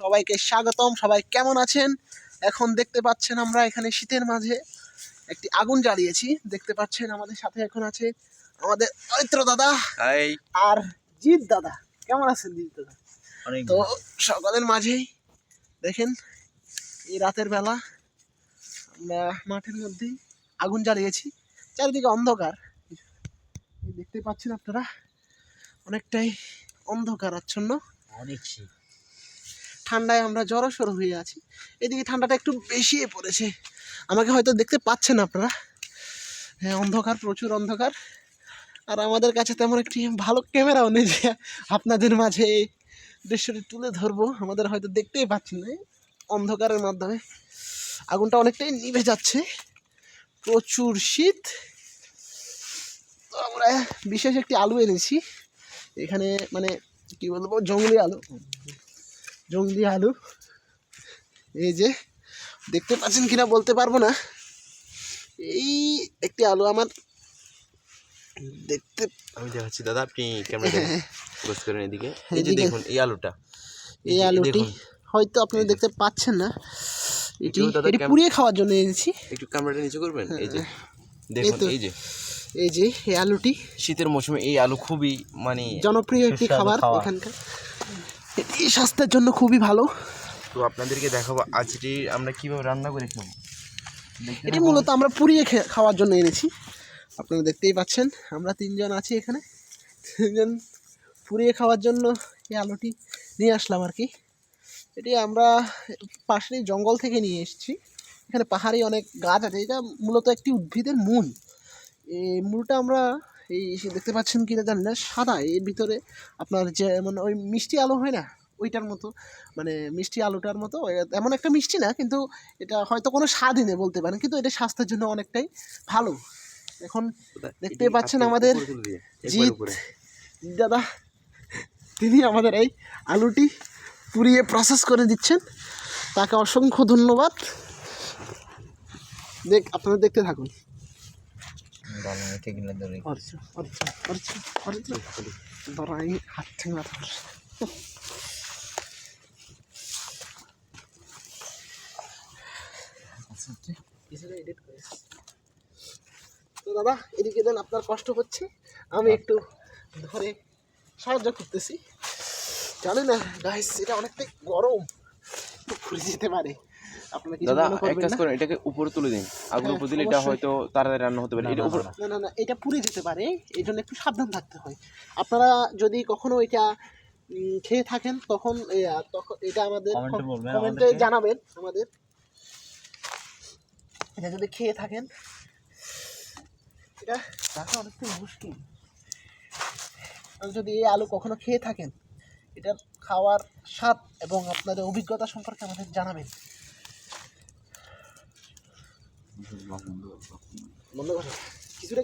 সবাইকে স্বাগতম। সবাই কেমন আছেন? এখন দেখতে পাচ্ছেন আমরা এখানে শীতের মাঝে একটি আগুন জ্বালিয়েছি। দেখতে পাচ্ছেন আমাদের সাথে এখন আছে আমাদের অরিত্র দাদা আর জিৎ দাদা। কেমন আছেন জিৎ দাদা? তো সকলের মাঝেই দেখেন এই রাতের বেলা আমরা মাঠের মধ্যেই আগুন জ্বালিয়েছি। চারিদিকে অন্ধকার। দেখতে পাচ্ছেন আপনারা? অনেকটাই অন্ধকার আচ্ছন্ন অনেক শীত। ঠান্ডায় আমরা জড়সড় হয়ে আছি। এদিকে ঠান্ডাটা একটু বেশি পড়েছে। আমাকে হয়তো দেখতে পাচ্ছেন আপনারা। হ্যাঁ অন্ধকার, প্রচুর অন্ধকার। আর আমাদের কাছে তেমন একটি ভালো ক্যামেরাও নেই যে আপনাদের মাঝে এই দৃশ্যটি তুলে ধরবো। আমাদের হয়তো দেখতেই পাচ্ছি না অন্ধকারের মাধ্যমে। আগুনটা অনেকটাই নিভে যাচ্ছে। প্রচুর শীত। তো আমরা বিশেষ একটি আলু এনেছি। এখানে মানে কি বলব? জঙ্গলি আলু। জঙ্গলি আলু। এই যে দেখতে পাচ্ছেন কিনা বলতে পারব না। এই একটি আলু আমার দেখতে আমি দেখাচ্ছি দাদা আপনি ক্যামেরা করেন এদিকে। এই যে দেখুন এই আলুটা। এই আলুটি হয়তো আপনারা দেখতে পাচ্ছেন না। এটি এটি পুড়িয়ে খাওয়ার জন্য এনেছি। একটু ক্যামেরাটা নিচে করবেন? এই যে। দেখুন তো। এই যে। এই যে এই আলুটি শীতের মৌসুমে এই আলু খুবই মানে জনপ্রিয় একটি খাবার। এখানকার। এটি স্বাস্থ্যের জন্য খুবই ভালো। তো আপনাদেরকে দেখাবো আজটি আমরা কীভাবে রান্না করে খাব। এটি মূলত আমরা পুড়িয়ে খাওয়ার জন্য এনেছি। আপনারা দেখতেই পাচ্ছেন আমরা তিনজন আছি এখানে। তিনজন পুড়িয়ে খাওয়ার জন্য এই আলুটি নিয়ে আসলাম আর কি। এটি আমরা পাশের জঙ্গল থেকে নিয়ে এসেছি। এখানে পাহাড়ি অনেক গাছ আছে। এটা মূলত একটি উদ্ভিদের মূল। এই মূলটা আমরা এই দেখতে পাচ্ছেন কিনা জানি না সাদা। এর ভিতরে আপনার যে মানে ওই মিষ্টি আলু হয় না? ওইটার মতো মানে মিষ্টি আলুটার মতো। এমন একটা মিষ্টি না কিন্তু এটা হয়তো কোনো স্বাদই নেই বলতে পারেন কিন্তু এটা স্বাস্থ্যের জন্য অনেকটাই ভালো। এখন দেখতেই এটি পাচ্ছেন আমাদের জিৎ। দাদা তিনি আমাদের এই আলুটি পুড়িয়ে প্রসেস করে দিচ্ছেন। তাকে অসংখ্য ধন্যবাদ। দেখ আপনারা দেখতে থাকুন। মাথা ধর। কিছুটা edit তো দাদা এদিকে দেন আপনার কষ্ট হচ্ছে। আমি একটু ধরে সাহায্য করতেছি। জানি না গাইস এটা অনেকটাই গরম। ঘুরে যেতে পারে। দাদা এক করবেন কাজ করেন এটাকে উপরে তুলে দিন। আগুন হ্যাঁ, উপরে দিলে এটা হয়তো তাড়াতাড়ি রান্না হতে পারে। এটা উপরে না না না এটা পুড়ে যেতে পারে এই জন্য একটু সাবধান থাকতে হয়। আপনারা যদি কখনো এটা খেয়ে থাকেন তখন তখন এটা আমাদের কমেন্টে জানাবেন আমাদের। এটা যদি খেয়ে থাকেন এটা দেখা অনেকটা মুশকিল। যদি এই আলু কখনো খেয়ে থাকেন এটার খাওয়ার স্বাদ এবং আপনাদের অভিজ্ঞতা সম্পর্কে আমাদের জানাবেন। বন্ধ করো কিছুটা